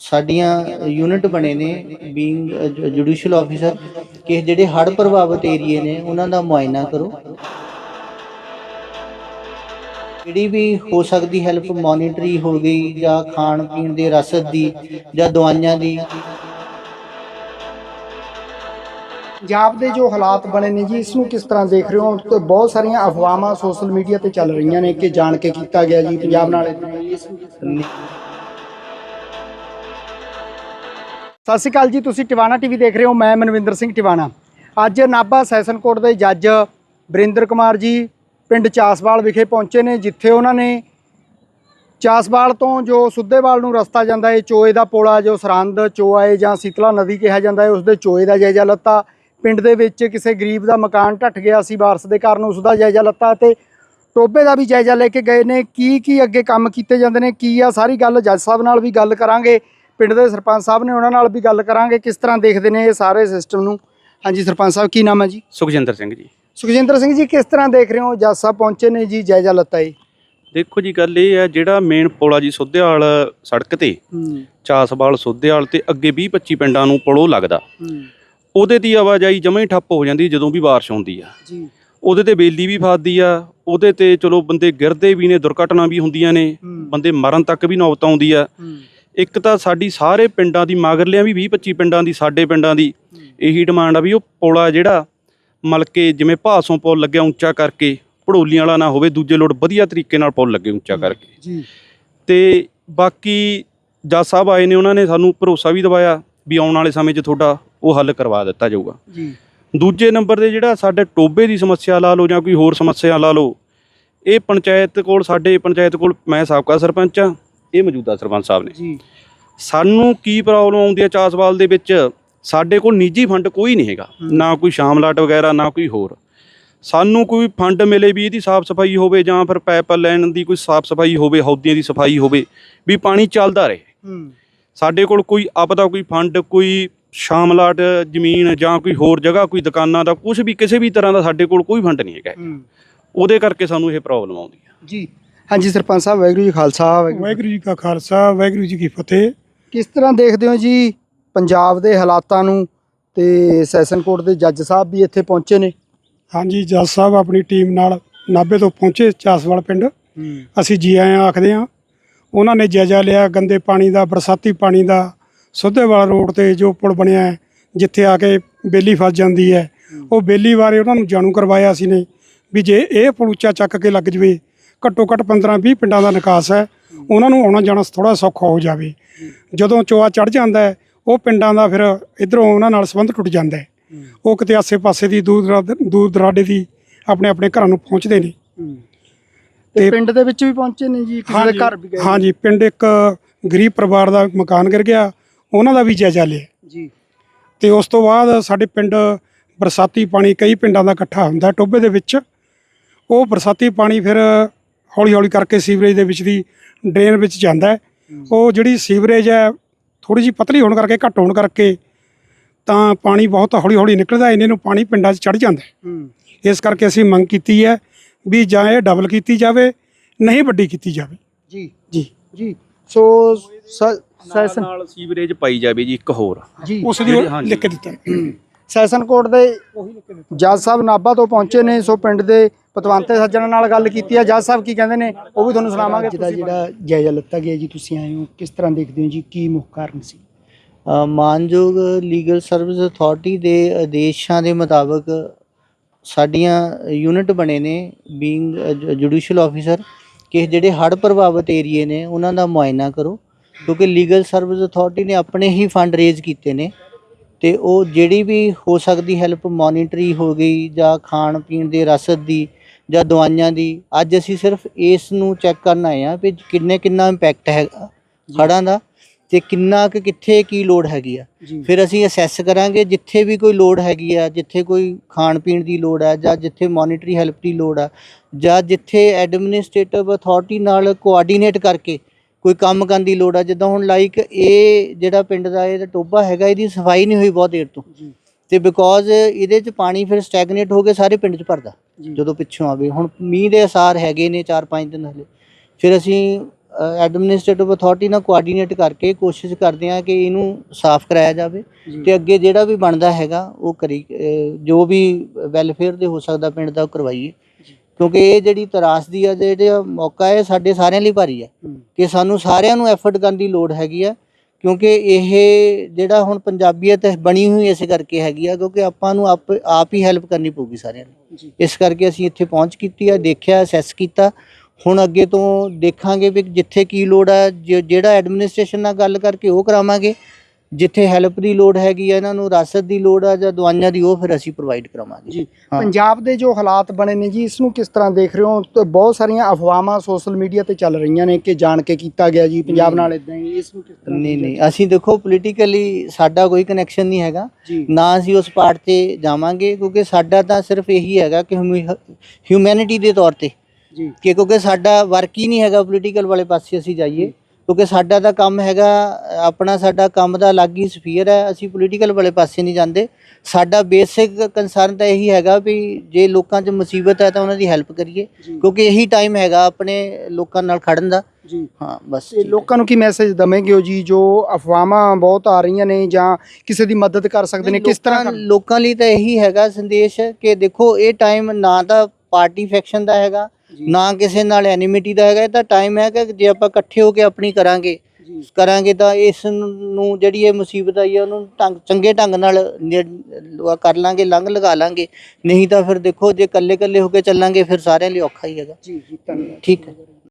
ਸਾਡੀਆਂ ਯੂਨਿਟ ਬਣੇ ਨੇ ਬੀਇੰਗ ਜੁਡੀਸ਼ੀਅਲ ਆਫੀਸਰ ਕਿ ਜਿਹੜੇ ਹੜ੍ਹ ਪ੍ਰਭਾਵਿਤ ਏਰੀਏ ਨੇ ਉਹਨਾਂ ਦਾ ਮੁਆਇਨਾ ਕਰੋ। ਜਿਹੜੀ ਵੀ ਹੋ ਸਕਦੀ ਹੈਲਪ ਮੋਨੀਟਰੀ ਹੋ ਗਈ ਜਾਂ ਖਾਣ ਪੀਣ ਦੇ ਰਸਦ ਦੀ ਜਾਂ ਦਵਾਈਆਂ ਦੀ। ਪੰਜਾਬ ਦੇ ਜੋ ਹਾਲਾਤ ਬਣੇ ਨੇ ਜੀ ਇਸ ਨੂੰ ਕਿਸ ਤਰ੍ਹਾਂ ਦੇਖ ਰਹੇ ਹੋ? ਤੇ ਬਹੁਤ ਸਾਰੀਆਂ ਅਫਵਾਹਾਂ ਸੋਸ਼ਲ ਮੀਡੀਆ ਤੇ ਚੱਲ ਰਹੀਆਂ ਨੇ ਕਿ ਜਾਣ ਕੇ ਕੀਤਾ ਗਿਆ ਜੀ ਪੰਜਾਬ ਨਾਲ। ਸਤਿ ਸ਼੍ਰੀ ਅਕਾਲ ਜੀ, ਤੁਸੀਂ ਟਿਵਾਣਾ ਟੀਵੀ ਦੇਖ ਰਹੇ ਹੋ, ਮੈਂ ਮਨਵਿੰਦਰ ਸਿੰਘ ਟਿਵਾਣਾ। ਅੱਜ ਨਾਭਾ ਸੈਸ਼ਨ ਕੋਰਟ ਦੇ ਜੱਜ ਬਰਿੰਦਰ ਕੁਮਾਰ ਜੀ ਪਿੰਡ ਚਾਸਵਾਲ ਵਿਖੇ ਪਹੁੰਚੇ ਨੇ, ਜਿੱਥੇ ਉਹਨਾਂ ਨੇ ਚਾਸਵਾਲ ਤੋਂ ਜੋ ਸੁੱਧੇਵਾਲ ਨੂੰ ਰਸਤਾ ਜਾਂਦਾ ਹੈ, ਚੋਏ ਦਾ ਪੋਲਾ, ਜੋ ਸਰੰਦ ਚੋਆ ਹੈ ਜਾਂ ਸੀਤਲਾ ਨਦੀ ਕਿਹਾ ਜਾਂਦਾ ਹੈ ਉਸ ਦੇ ਚੋਏ ਦਾ ਜਾਇਜ਼ਾ ਲੱਤਾ। ਪਿੰਡ ਦੇ ਵਿੱਚ ਕਿਸੇ ਗਰੀਬ ਦਾ ਮਕਾਨ ਢੱਟ ਗਿਆ ਸੀ ਬਾਰਿਸ਼ ਦੇ ਕਾਰਨ ਉਸ ਦਾ ਜਾਇਜ਼ਾ ਲੱਤਾ ਤੇ ਟੋਬੇ ਦਾ ਵੀ ਜਾਇਜ਼ਾ ਲੈ ਕੇ ਗਏ ਨੇ। ਕੀ ਕੀ ਅੱਗੇ ਕੰਮ ਕੀਤੇ ਜਾਂਦੇ ਨੇ, ਕੀ ਆ, ਸਾਰੀ ਗੱਲ ਜੱਜ ਸਾਹਿਬ ਨਾਲ ਵੀ ਗੱਲ ਕਰਾਂਗੇ। ਪਿੰਡ ਦੇ ਸਰਪੰਚ ਸਾਹਿਬ ਨੇ ਉਹਨਾਂ ਨਾਲ ਵੀ ਗੱਲ ਕਰਾਂਗੇ ਕਿਸ ਤਰ੍ਹਾਂ ਦੇਖਦੇ ਨੇ ਇਹ ਸਾਰੇ ਸਿਸਟਮ ਨੂੰ? ਹਾਂਜੀ ਸਰਪੰਚ ਸਾਹਿਬ ਕੀ ਨਾਮ ਹੈ ਜੀ? ਸੁਖਜਿੰਦਰ ਸਿੰਘ ਜੀ। ਸੁਖਜਿੰਦਰ ਸਿੰਘ ਜੀ ਕਿਸ ਤਰ੍ਹਾਂ ਦੇਖ ਰਹੇ ਹੋ? ਜੱਜ ਸਾਹਿਬ ਪਹੁੰਚੇ ਨੇ ਜੀ ਜਾਇਜ਼ਾ ਲੱਤਾ ਹੈ ਦੇਖੋ ਜੀ ਗੱਲ ਇਹ ਹੈ ਜਿਹੜਾ ਮੇਨ ਪੋਲਾ ਜੀ ਸੁੱਧਿਆਲ ਸੜਕ ਤੇ ਚਾਸਵਾਲ ਸੁੱਧਿਆਲ ਤੇ ਅੱਗੇ 20 25 ਪਿੰਡਾਂ ਨੂੰ ਪੁਲੋਂ ਲੱਗਦਾ। ਉਹਦੇ ਦੀ ਆਵਾਜਾਈ ਜਮਾਂ ਹੀ ਠੱਪ ਹੋ ਜਾਂਦੀ ਜਦੋਂ ਵੀ ਬਾਰਿਸ਼ ਹੁੰਦੀ ਆ। ਜੀ। ਉਹਦੇ ਤੇ ਬੇਲੀ ਵੀ ਫਸਦੀ ਆ ਉਹਦੇ ਤੇ ਚਲੋ ਬੰਦੇ ਗਿਰਦੇ ਵੀ ਨੇ ਦੁਰਘਟਨਾ ਵੀ ਹੁੰਦੀਆਂ ਨੇ ਬੰਦੇ ਮਰਨ ਤੱਕ ਵੀ ਨੌਬਤ ਆਉਂਦੀ ਆ। ਇੱਕ ਤਾਂ ਸਾਡੀ ਸਾਰੇ ਪਿੰਡਾਂ ਦੀ ਮਗਰਲਿਆਂ ਵੀ 20 25 ਪਿੰਡਾਂ ਦੀ ਸਾਡੇ ਪਿੰਡਾਂ ਦੀ ਇਹੀ ਡਿਮਾਂਡ ਆ ਵੀ ਉਹ ਪੋਲਾ ਜਿਹੜਾ ਮਲਕੇ ਜਿਵੇਂ ਭਾਸੋਂ ਪੁਲ ਲੱਗਿਆ ਉੱਚਾ ਕਰਕੇ ਭੜੋਲੀਆਂ ਵਾਲਾ ਨਾ ਹੋਵੇ ਦੂਜੇ ਲੋਟ ਵਧੀਆ ਤਰੀਕੇ ਨਾਲ ਪੁਲ ਲੱਗੇ ਉੱਚਾ ਕਰਕੇ। ਜੀ। ਤੇ ਬਾਕੀ ਜੱਜ ਸਾਹਿਬ ਆਏ ਨੇ ਉਹਨਾਂ ਨੇ ਸਾਨੂੰ ਭਰੋਸਾ ਵੀ ਦਿਵਾਇਆ ਵੀ ਆਉਣ ਵਾਲੇ ਸਮੇਂ 'ਚ ਤੁਹਾਡਾ ਉਹ ਹੱਲ ਕਰਵਾ ਦਿੱਤਾ ਜਾਊਗਾ। ਜੀ। ਦੂਜੇ ਨੰਬਰ ਤੇ ਜਿਹੜਾ ਸਾਡੇ ਟੋਬੇ ਦੀ ਸਮੱਸਿਆ ਲਾ ਲਓ ਜਾਂ ਕੋਈ ਹੋਰ ਸਮੱਸਿਆ ਲਾ ਲਓ ਇਹ ਪੰਚਾਇਤ ਕੋਲ ਸਾਡੇ ਪੰਚਾਇਤ ਕੋਲ ਮੈਂ ਸਾਬਕਾ ਸਰਪੰਚ ਆ ਇਹ ਮੌਜੂਦਾ ਸਰਪੰਚ ਸਾਹਿਬ ਨੇ। ਜੀ। ਸਾਨੂੰ ਕੀ ਪ੍ਰੋਬਲਮ ਆਉਂਦੀ ਹੈ ਚਾਸਵਾਲ ਦੇ ਵਿੱਚ? ਸਾਡੇ ਕੋਲ ਨਿੱਜੀ ਫੰਡ ਕੋਈ ਨਹੀਂ ਹੈਗਾ। ਨਾ ਕੋਈ ਸ਼ਾਮਲਾਟ ਵਗੈਰਾ ਨਾ ਕੋਈ ਹੋਰ। ਸਾਨੂੰ ਕੋਈ ਫੰਡ ਮਿਲੇ ਵੀ ਇਹਦੀ ਸਾਫ਼ ਸਫ਼ਾਈ ਹੋਵੇ ਜਾਂ ਫਿਰ ਪਾਈਪ ਲੈਣ ਦੀ ਕੋਈ ਸਾਫ਼ ਸਫ਼ਾਈ ਹੋਵੇ ਹੌਦੀਆਂ ਦੀ ਸਫ਼ਾਈ ਹੋਵੇ ਵੀ ਪਾਣੀ ਚੱਲਦਾ ਰਹੇ। ਸਾਡੇ ਕੋਲ ਕੋਈ ਆਪਦਾ ਕੋਈ ਫੰਡ ਕੋਈ ਸ਼ਾਮਲਾਟ ਜ਼ਮੀਨ ਜਾਂ ਕੋਈ ਹੋਰ ਜਗ੍ਹਾ ਕੋਈ ਦੁਕਾਨਾਂ ਦਾ ਕੁਝ ਵੀ ਕਿਸੇ ਵੀ ਤਰ੍ਹਾਂ ਦਾ ਸਾਡੇ ਕੋਲ ਕੋਈ ਫੰਡ ਨਹੀਂ ਹੈਗਾ। ਉਹਦੇ ਕਰਕੇ ਸਾਨੂੰ ਇਹ ਪ੍ਰੋਬਲਮ ਆਉਂਦੀ ਹੈ। ਜੀ। ਹਾਂਜੀ ਸਰਪੰਚ ਸਾਹਿਬ ਵਾਹਿਗੁਰੂ ਜੀ ਖਾਲਸਾ ਵਾਹਿਗੁਰੂ ਵਾਹਿਗੁਰੂ ਜੀ ਕਾ ਖਾਲਸਾ ਵਾਹਿਗੁਰੂ ਜੀ ਕੀ ਫਤਿਹ। ਕਿਸ ਤਰ੍ਹਾਂ ਦੇਖਦੇ ਹੋ ਜੀ ਪੰਜਾਬ ਦੇ ਹਾਲਾਤਾਂ ਨੂੰ ਤੇ ਸੈਸ਼ਨ ਕੋਰਟ ਦੇ ਜੱਜ ਸਾਹਿਬ ਵੀ ਇੱਥੇ ਪਹੁੰਚੇ ਨੇ? ਹਾਂਜੀ ਜੱਜ ਸਾਹਿਬ ਆਪਣੀ ਟੀਮ ਨਾਲ ਨਾਭੇ ਤੋਂ ਪਹੁੰਚੇ ਚਾਸਵਾਲ ਪਿੰਡ। ਅਸੀਂ ਜੀ ਆਇਆਂ ਆਖਦੇ ਹਾਂ ਉਹਨਾਂ ਨੇ ਜਾਇਜ਼ਾ ਲਿਆ ਗੰਦੇ ਪਾਣੀ ਦਾ ਬਰਸਾਤੀ ਪਾਣੀ ਦਾ ਸੁੱਧੇਵਾਲ ਰੋਡ ਤੇ ਜੋ ਪੁਲ ਬਣਿਆ ਹੈ ਜਿੱਥੇ ਆ ਕੇ ਬੇਲੀ ਫਸ ਜਾਂਦੀ ਹੈ। ਉਹ ਬੇਲੀ ਬਾਰੇ ਉਹਨਾਂ ਨੂੰ ਜਾਣੂ ਕਰਵਾਇਆ ਸੀ ਨੇ ਵੀ ਜੇ ਇਹ ਪੁਲ ਉੱਚਾ ਚੱਕ ਕੇ ਲੱਗ ਜਵੇ ਘੱਟੋ ਘੱਟ 15 20 ਪਿੰਡਾਂ ਦਾ ਨਿਕਾਸ ਹੈ ਉਹਨਾਂ ਨੂੰ ਆਉਣਾ ਜਾਣਾ ਥੋੜਾ ਸੌਖਾ ਹੋ ਜਾਵੇ। ਜਦੋਂ ਚੋਆ ਚੜ ਜਾਂਦਾ ਹੈ ਉਹ ਪਿੰਡਾਂ ਦਾ ਫਿਰ ਇਧਰੋਂ ਉਹਨਾਂ ਨਾਲ ਸੰਬੰਧ ਟੁੱਟ ਜਾਂਦਾ ਹੈ। ਉਹ ਕਿਤੇ ਆਸੇ-ਪਾਸੇ ਦੀ ਦੂਰ ਦਰਾ- ਦੂਰ ਦਰਾਡੇ ਦੀ ਆਪਣੇ ਆਪਣੇ ਘਰਾਂ ਨੂੰ ਪਹੁੰਚਦੇ ਨੇ। ਤੇ ਤੇ- ਪਿੰਡ ਦੇ ਵਿੱਚ ਵੀ ਪਹੁੰਚੇ ਨੇ ਜੀ ਕਿਸੇ ਦੇ ਘਰ ਵੀ ਗਏ ਹਾਂਜੀ ਪਿੰਡ ਇੱਕ ਗਰੀਬ ਪਰਿਵਾਰ ਦਾ ਮਕਾਨ ਗਿਰ ਗਿਆ ਉਹਨਾਂ ਦਾ ਵੀ ਜਾਇਜ਼ਾ ਲਿਆ। ਜੀ। ਤੇ ਉਸ ਤੋਂ ਬਾਅਦ ਸਾਡੇ ਪਿੰਡ ਬਰਸਾਤੀ ਪਾਣੀ ਕਈ ਪਿੰਡਾਂ ਦਾ ਇਕੱਠਾ ਹੁੰਦਾ ਟੋਬੇ ਦੇ ਵਿੱਚ। ਉਹ ਬਰਸਾਤੀ ਪਾਣੀ ਫਿਰ ਹੌਲੀ ਹੌਲੀ ਕਰਕੇ ਸੀਵਰੇਜ ਦੇ ਵਿੱਚ ਦੀ ਡਰੇਨ ਵਿੱਚ ਜਾਂਦਾ ਹੈ। ਉਹ ਜਿਹੜੀ ਸੀਵਰੇਜ ਹੈ ਥੋੜੀ ਜਿਹੀ ਪਤਲੀ ਹੋਣ ਕਰਕੇ ਘੱਟ ਹੋਣ ਕਰਕੇ ਤਾਂ ਪਾਣੀ ਬਹੁਤ ਹੌਲੀ ਹੌਲੀ ਨਿਕਲਦਾ ਇਹਨਾਂ ਨੂੰ ਪਾਣੀ ਪਿੰਡਾਂ 'ਚ ਚੜ ਜਾਂਦਾ ਇਸ ਕਰਕੇ ਅਸੀਂ ਮੰਗ ਕੀਤੀ ਹੈ ਵੀ ਜਾਂ ਇਹ ਡਬਲ ਕੀਤੀ ਜਾਵੇ ਨਹੀਂ ਵੱਡੀ ਕੀਤੀ ਜਾਵੇ। ਜੀ। ਜੀ। ਜੀ। ਸੋ ਸੈਸ਼ਨ ਨਾਲ ਸੀਵਰੇਜ ਪਾਈ ਜਾਵੇ ਜੀ ਇੱਕ ਹੋਰ। ਜੀ। ਉਸ ਦੀ। ਲਿਖ ਦਿੱਤਾ। ਸੈਸ਼ਨ ਕੋਰਟ ਦੇ ਜੱਜ ਸਾਹਿਬ ਨਾਭਾ ਤੋਂ ਪਹੁੰਚੇ ਨੇ ਸੋ ਪਿੰਡ ਦੇ ਪਤਵੰਤੇ ਸੱਜਣਾਂ ਨਾਲ ਗੱਲ ਕੀਤੀ ਹੈ ਜੱਜ ਸਾਹਿਬ ਕੀ ਕਹਿੰਦੇ ਨੇ ਉਹ ਵੀ ਤੁਹਾਨੂੰ ਸੁਣਾਵਾਂਗੇ ਜਿਹਦਾ ਜਿਹੜਾ ਜਾਇਜ਼ਾ ਲੱਤਾ ਗਿਆ ਜੀ ਤੁਸੀਂ ਆਏ ਹੋ ਕਿਸ ਤਰ੍ਹਾਂ ਦੇਖਦੇ ਹੋ ਜੀ ਕੀ ਮੁੱਖ ਕਾਰਨ ਸੀ? ਮਾਨਯੋਗ ਲੀਗਲ ਸਰਵਿਸ ਅਥਾਰਟੀ ਦੇ ਆਦੇਸ਼ਾਂ ਦੇ ਮੁਤਾਬਕ ਸਾਡੀਆਂ ਯੂਨਿਟ ਬਣੇ ਨੇ ਬੀਇੰਗ ਜੁਡੀਸ਼ੀਅਲ ਆਫੀਸਰ ਕਿ ਜਿਹੜੇ ਹੜ੍ਹ ਪ੍ਰਭਾਵਿਤ ਏਰੀਏ ਨੇ ਉਹਨਾਂ ਦਾ ਮੁਆਇਨਾ ਕਰੋ ਕਿਉਂਕਿ ਲੀਗਲ ਸਰਵਿਸ ਅਥਾਰਟੀ ਨੇ ਆਪਣੇ ਹੀ ਫੰਡ ਰੇਜ਼ ਕੀਤੇ ਨੇ ਤੇ ਉਹ ਜਿਹੜੀ ਵੀ ਹੋ ਸਕਦੀ ਹੈਲਪ ਮੋਨੀਟਰੀ ਹੋ ਗਈ ਜਾਂ ਖਾਣ ਪੀਣ ਦੇ ਰਸਦ ਦੀ ਜਾਂ ਦਵਾਈਆਂ ਦੀ ਅੱਜ ਅਸੀਂ ਸਿਰਫ ਇਸ ਨੂੰ ਚੈੱਕ ਕਰਨ ਆਏ ਆ ਵੀ ਕਿੰਨੇ ਕਿੰਨਾ ਇੰਪੈਕਟ ਹੈਗਾ ਹੜ੍ਹਾਂ ਦਾ ਤੇ ਕਿੰਨਾ ਕੁ ਕਿੱਥੇ ਕੀ ਲੋੜ ਹੈਗੀ ਆ। ਫਿਰ ਅਸੀਂ ਅਸੈਸ ਕਰਾਂਗੇ ਜਿੱਥੇ ਵੀ ਕੋਈ ਲੋੜ ਹੈਗੀ ਆ ਜਿੱਥੇ ਕੋਈ ਖਾਣ ਪੀਣ ਦੀ ਲੋੜ ਆ ਜਾਂ ਜਿੱਥੇ ਮੋਨੀਟਰੀ ਹੈਲਪ ਦੀ ਲੋੜ ਆ ਜਾਂ ਜਿੱਥੇ ਐਡਮਿਨਿਸਟ੍ਰੇਟਿਵ ਅਥਾਰਟੀ ਨਾਲ ਕੋਆਰਡੀਨੇਟ ਕਰਕੇ ਕੋਈ ਕੰਮ ਕਰਨ ਦੀ ਲੋੜ ਆ। ਜਿੱਦਾਂ ਹੁਣ ਲਾਈਕ ਇਹ ਜਿਹੜਾ ਪਿੰਡ ਦਾ ਇਹ ਟੋਬਾ ਹੈਗਾ ਇਹਦੀ ਸਫ਼ਾਈ ਨਹੀਂ ਹੋਈ ਬਹੁਤ ਦੇਰ ਤੋਂ। ਤੇ ਬਿਕੋਜ਼ ਇਹਦੇ ਚ ਪਾਣੀ ਫਿਰ ਸਟੈਗਨੇਟ ਹੋ ਕੇ ਸਾਰੇ ਪਿੰਡ ਚ ਭਰਦਾ ਜਦੋਂ ਪਿੱਛੋਂ ਆਵੇ। ਹੁਣ ਮੀਂਹ ਦੇ ਅਸਾਰ ਹੈਗੇ ਨੇ 4-5 ਦਿਨ ਹਲੇ। ਫਿਰ ਅਸੀਂ ਐਡਮਿਨਿਸਟ੍ਰੇਟਿਵ ਅਥਾਰਟੀ ਨਾਲ ਕੋਆਰਡੀਨੇਟ ਕਰਕੇ ਕੋਸ਼ਿਸ਼ ਕਰਦੇ ਆ ਕਿ ਇਹਨੂੰ ਸਾਫ਼ ਕਰਾਇਆ ਜਾਵੇ ਤੇ ਅੱਗੇ ਜਿਹੜਾ ਵੀ ਬਣਦਾ ਹੈਗਾ ਉਹ ਕਰੀ ਜੋ ਵੀ ਵੈਲਫੇਅਰ ਦੇ ਹੋ ਸਕਦਾ ਪਿੰਡ ਦਾ ਉਹ ਕਰਵਾਈਏ। ਕਿਉਂਕਿ ਇਹ ਜਿਹੜੀ ਤਰਾਸਦੀ ਆ ਜਿਹੜਾ ਮੌਕਾ ਹੈ ਸਾਡੇ ਸਾਰਿਆਂ ਲਈ ਭਾਰੀ ਹੈ। ਕਿ ਸਾਨੂੰ ਸਾਰਿਆਂ ਨੂੰ ਐਫਰਟ ਕਰਨ ਦੀ ਲੋੜ ਹੈਗੀ ਆ। ਕਿਉਂਕਿ ਇਹ ਜਿਹੜਾ ਹੁਣ ਪੰਜਾਬੀਅਤ ਬਣੀ ਹੋਈ ਇਸੇ ਕਰਕੇ ਹੈਗੀ ਆ ਕਿਉਂਕਿ ਆਪਾਂ ਨੂੰ ਆਪ ਆਪ ਹੀ ਹੈਲਪ ਕਰਨੀ ਪਊਗੀ ਸਾਰਿਆਂ ਨੂੰ। ਇਸ ਕਰਕੇ ਅਸੀਂ ਇੱਥੇ ਪਹੁੰਚ ਕੀਤੀ ਆ ਦੇਖਿਆ ਅਸੈਸ ਕੀਤਾ। ਹੁਣ ਅੱਗੇ ਤੋਂ ਦੇਖਾਂਗੇ ਵੀ ਜਿੱਥੇ ਕੀ ਲੋੜ ਆ ਜਿਹੜਾ ਐਡਮਿਨਿਸਟ੍ਰੇਸ਼ਨ ਨਾਲ ਗੱਲ ਕਰਕੇ ਉਹ ਕਰਾਵਾਂਗੇ। ਜਿੱਥੇ ਹੈਲਪ ਦੀ ਲੋੜ ਹੈਗੀ ਆ ਇਹਨਾਂ ਨੂੰ ਰਾਸਤ ਦੀ ਲੋੜ ਆ ਜਾਂ ਦਵਾਈਆਂ ਦੀ ਉਹ ਫਿਰ ਅਸੀਂ ਪ੍ਰੋਵਾਈਡ ਕਰਾਵਾਂਗੇ। ਜੀ ਹਾਂ। ਪੰਜਾਬ ਦੇ ਜੋ ਹਾਲਾਤ ਬਣੇ ਨੇ ਜੀ ਇਸ ਨੂੰ ਕਿਸ ਤਰ੍ਹਾਂ ਦੇਖ ਰਹੇ ਹੋ? ਤੇ ਬਹੁਤ ਸਾਰੀਆਂ ਅਫਵਾਹਾਂ ਸੋਸ਼ਲ ਮੀਡੀਆ ਤੇ ਚੱਲ ਰਹੀਆਂ ਨੇ ਕਿ ਜਾਣ ਕੇ ਕੀਤਾ ਗਿਆ ਜੀ ਪੰਜਾਬ ਨਾਲ ਇਦਾਂ ਹੀ ਇਸ ਨੂੰ ਕਿਸ ਤਰ੍ਹਾਂ ਨਹੀਂ ਨਹੀਂ ਅਸੀਂ ਦੇਖੋ ਪੋਲੀਟੀਕਲੀ ਸਾਡਾ ਕੋਈ ਕਨੈਕਸ਼ਨ ਨਹੀਂ ਹੈਗਾ। ਜੀ। ਨਾ ਅਸੀਂ ਉਸ ਪਾਰਟ ਤੇ ਜਾਵਾਂਗੇ ਕਿਉਂਕਿ ਸਾਡਾ ਤਾਂ ਸਿਰਫ ਇਹੀ ਹੈਗਾ ਕਿ ਹਿਊਮੈਨਿਟੀ ਦੇ ਤੌਰ ਤੇ। ਜੀ। ਕਿ ਕਿਉਂਕਿ ਸਾਡਾ ਵਰਕ ਹੀ ਨਹੀਂ ਹੈਗਾ ਪੋਲੀਟੀਕਲ ਵਾਲੇ ਪਾਸੇ ਅਸੀਂ ਜਾਈਏ। ਕਿਉਂਕਿ ਸਾਡਾ ਤਾਂ ਕੰਮ ਹੈਗਾ ਆਪਣਾ ਸਾਡਾ ਕੰਮ ਦਾ ਅਲੱਗ ਹੀ ਸਫੀਅਰ ਹੈ ਅਸੀਂ ਪੋਲੀਟੀਕਲ ਵਾਲੇ ਪਾਸੇ ਨਹੀਂ ਜਾਂਦੇ। ਸਾਡਾ ਬੇਸਿਕ ਕੰਸਰਨ ਤਾਂ ਇਹੀ ਹੈਗਾ ਵੀ ਜੇ ਲੋਕਾਂ 'ਚ ਮੁਸੀਬਤ ਹੈ ਤਾਂ ਉਹਨਾਂ ਦੀ ਹੈਲਪ ਕਰੀਏ ਕਿਉਂਕਿ ਇਹੀ ਟਾਈਮ ਹੈਗਾ ਆਪਣੇ ਲੋਕਾਂ ਨਾਲ ਖੜਨ ਦਾ। ਜੀ। ਹਾਂ ਬਸ ਤੇ ਲੋਕਾਂ ਨੂੰ ਕੀ ਮੈਸੇਜ ਦਵੇਂਗੇ ਹੋ ਜੀ ਜੋ ਅਫਵਾਹਾਂ ਬਹੁਤ ਆ ਰਹੀਆਂ ਨੇ ਜਾਂ ਕਿਸੇ ਦੀ ਮਦਦ ਕਰ ਸਕਦੇ ਨੇ ਕਿਸ ਤਰ੍ਹਾਂ ਲੋਕਾਂ- ਲਈ ਤਾਂ ਇਹੀ ਹੈਗਾ ਸੰਦੇਸ਼ ਕਿ ਦੇਖੋ ਇਹ ਟਾਈਮ ਨਾ ਤਾਂ ਪਾਰਟੀ ਫੈਕਸ਼ਨ ਦਾ ਹੈਗਾ। ਨਾ ਕਿਸੇ ਨਾਲ ਐਨਿਮਿਟੀ ਦਾ ਹੈਗਾ ਇਹ ਤਾਂ ਟਾਈਮ ਹੈ ਕਿ ਜੇ ਆਪਾਂ ਇਕੱਠੇ ਹੋ ਕੇ ਆਪਣੀ ਕਰਾਂਗੇ। ਕਰਾਂਗੇ ਤਾਂ ਇਸ ਨੂੰ ਜਿਹੜੀ ਇਹ ਮੁਸੀਬਤ ਆਈ ਹੈ ਉਹਨੂੰ ਢੰਗ ਚੰਗੇ ਢੰਗ ਨਾਲ ਕਰ ਲਾਂਗੇ ਲੰਘ ਲਗਾ ਲਾਂਗੇ। ਨਹੀਂ ਤਾਂ ਫਿਰ ਦੇਖੋ ਜੇ ਇਕੱਲੇ ਇਕੱਲੇ ਹੋ ਕੇ ਚੱਲਾਂਗੇ ਫਿਰ ਸਾਰਿਆਂ ਲਈ ਔਖਾ ਹੀ ਹੈਗਾ। ਜੀ ਜੀ ਧੰਨਵਾਦ। ਠੀਕ ਹੈ।